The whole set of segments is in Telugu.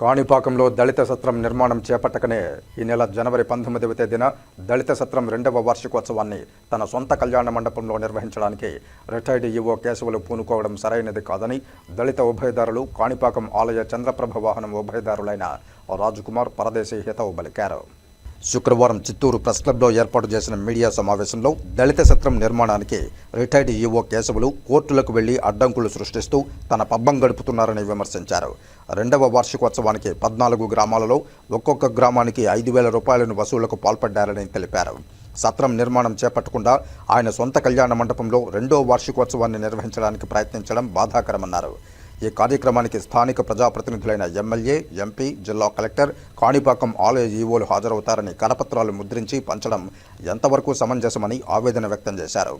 కాణిపాకంలో దళిత సత్రం నిర్మాణం చేపట్టకనే ఈ నెల జనవరి పంతొమ్మిదవ తేదీన దళిత సత్రం రెండవ వార్షికోత్సవాన్ని తన సొంత కళ్యాణ మండపంలో నిర్వహించడానికి రిటైర్డ్ ఈవో కేశవులు పూనుకోవడం సరైనది కాదని దళిత ఉభయదారులు కాణిపాకం ఆలయ చంద్రప్రభ వాహనం ఉభయదారులైన రాజుకుమార్ పరదేశీ హితవు పలికారు. శుక్రవారం చిత్తూరు ప్రెస్ క్లబ్లో ఏర్పాటు చేసిన మీడియా సమావేశంలో దళిత సత్రం నిర్మాణానికి రిటైర్డ్ ఈవో కేశవులు కోర్టులకు వెళ్ళి అడ్డంకులు సృష్టిస్తూ తన పబ్బం గడుపుతున్నారని విమర్శించారు. రెండవ వార్షికోత్సవానికి పద్నాలుగు గ్రామాలలో ఒక్కొక్క గ్రామానికి ఐదు వేల రూపాయలను వసూళ్ళకు పాల్పడ్డారని తెలిపారు. సత్రం నిర్మాణం చేపట్టకుండా ఆయన సొంత కళ్యాణ మండపంలో రెండో వార్షికోత్సవాన్ని నిర్వహించడానికి ప్రయత్నించడం బాధాకరమన్నారు. ఈ కార్యక్రమానికి స్థానిక ప్రజాప్రతినిధులైన ఎమ్మెల్యే ఎంపీ జిల్లా కలెక్టర్ కాణిపాకం ఆలయ ఈవోలు హాజరవుతారని కరపత్రాలు ముద్రించి పంచడం ఎంతవరకు సమంజసమని ఆవేదన వ్యక్తం చేశారు.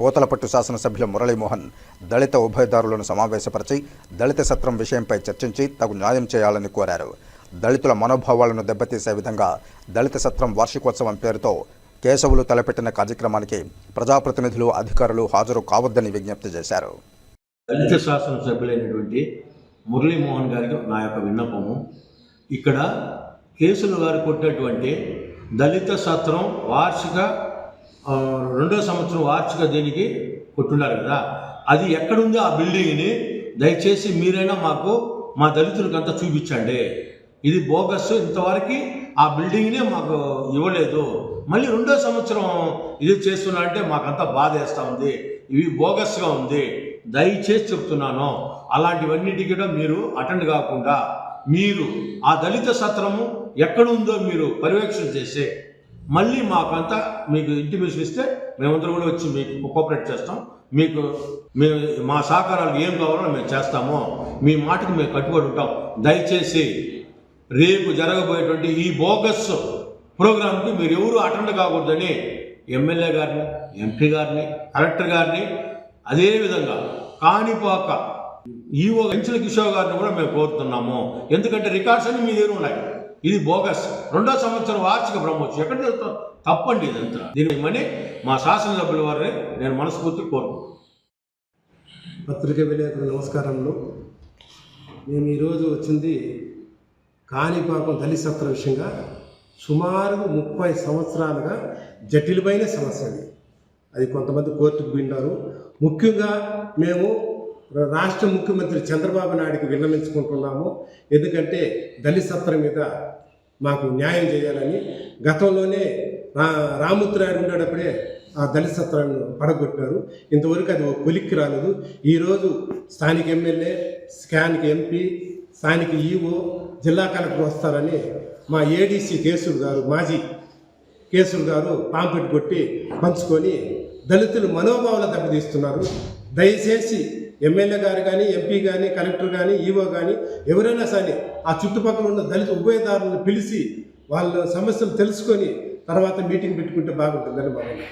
పోతలపట్టు శాసనసభ్యులు మురళీమోహన్ దళిత ఉభయదారులను సమావేశపరిచి దళిత సత్రం విషయంపై చర్చించి తగు న్యాయం చేయాలని కోరారు. దళితుల మనోభావాలను దెబ్బతీసే విధంగా దళిత సత్రం వార్షికోత్సవం పేరుతో కేశవులు తలపెట్టిన కార్యక్రమానికి ప్రజాప్రతినిధులు అధికారులు హాజరు కావద్దని విజ్ఞప్తి చేశారు. దళిత శాసనసభ్యులైనటువంటి మురళీమోహన్ గారికి నా యొక్క విన్నపము. ఇక్కడ కేసులు గారు కొట్టినటువంటి దళిత సత్రం వార్షిక రెండో సంవత్సరం వార్షిక దీనికి కొట్టున్నారు కదా. అది ఎక్కడుందో ఆ బిల్డింగ్ని దయచేసి మీరైనా మాకు మా దళితులకు అంతా చూపించండి. ఇది బోగస్ ఇంతవరకు ఆ బిల్డింగ్నే మాకు ఇవ్వలేదు. మళ్ళీ రెండో సంవత్సరం ఇది చేస్తున్నా అంటే మాకంతా బాధ వేస్తూ ఉంది. ఇవి బోగస్గా ఉంది. దయచేసి చెప్తున్నాను. అలాంటివన్నిటికీ కూడా మీరు అటెండ్ కాకుండా మీరు ఆ దళిత సత్రము ఎక్కడ ఉందో మీరు పర్యవేక్షణ చేసి మళ్ళీ మాకంతా మీకు ఇంటిమేషన్ ఇస్తే మేమందరం కూడా వచ్చి మీకు కోఆపరేట్ చేస్తాం. మీకు మేము మా సహకారాలు ఏం కావాలో మేము చేస్తాము. మీ మాటకు మేము కట్టుబడి ఉంటాం. దయచేసి రేపు జరగబోయేటువంటి ఈ బోగస్ ప్రోగ్రాంకి మీరు ఎవరు అటెండ్ కాకూడదని ఎమ్మెల్యే గారిని ఎంపీ గారిని కలెక్టర్ గారిని అదేవిధంగా కాణిపాక ఈవో వెంచుల కిషోర్ గారిని కూడా మేము కోరుతున్నాము. ఎందుకంటే రికార్డ్స్ అన్ని మీ దగ్గర ఉన్నాయి. ఇది బోగస్. రెండో సంవత్సరం వార్షిక బ్రహ్మోత్సవం ఎక్కడ జరుగుతాం తప్పండి ఇదంతా. దీనిమని మా శాసనసభ్యుల వారిని నేను మనస్ఫూర్తి కోరుకుంటున్నాను. పత్రిక విలేకరుల నమస్కారములు. మేము ఈరోజు వచ్చింది కాణిపాకం దళిత సత్ర విషయంగా సుమారు ముప్పై సంవత్సరాలుగా జటిలమైన సమస్య అది. అది కొంతమంది కోర్టుకు విన్నారు. ముఖ్యంగా మేము రాష్ట్ర ముఖ్యమంత్రి చంద్రబాబు నాయుడికి విన్నవించుకుంటున్నాము. ఎందుకంటే దళిత సత్రం మీద మాకు న్యాయం చేయాలని గతంలోనే రా రాముత్రాయుడు ఉండేటప్పుడే ఆ దళిత సత్రాన్ని పడగొట్టారు. ఇంతవరకు అది ఒక కొలిక్కి రాలేదు. ఈరోజు స్థానిక ఎమ్మెల్యే స్థానిక ఎంపీ స్థానిక ఈఓ జిల్లా కలెక్టర్ వస్తారని మా ఏడీసీ కేసులు గారు మాజీ కేసులు గారు పాంపెట్ కొట్టి పంచుకొని దళితులు మనోభావాలు దెబ్బతీస్తున్నారు. దయచేసి ఎమ్మెల్యే గారు కానీ ఎంపీ కానీ కలెక్టర్ కానీ ఈవో కానీ ఎవరైనా సరే ఆ చుట్టుపక్కల ఉన్న దళిత ఉభయదారులను పిలిచి వాళ్ళ సమస్యలు తెలుసుకొని తర్వాత మీటింగ్ పెట్టుకుంటే బాగుంటుందని భావన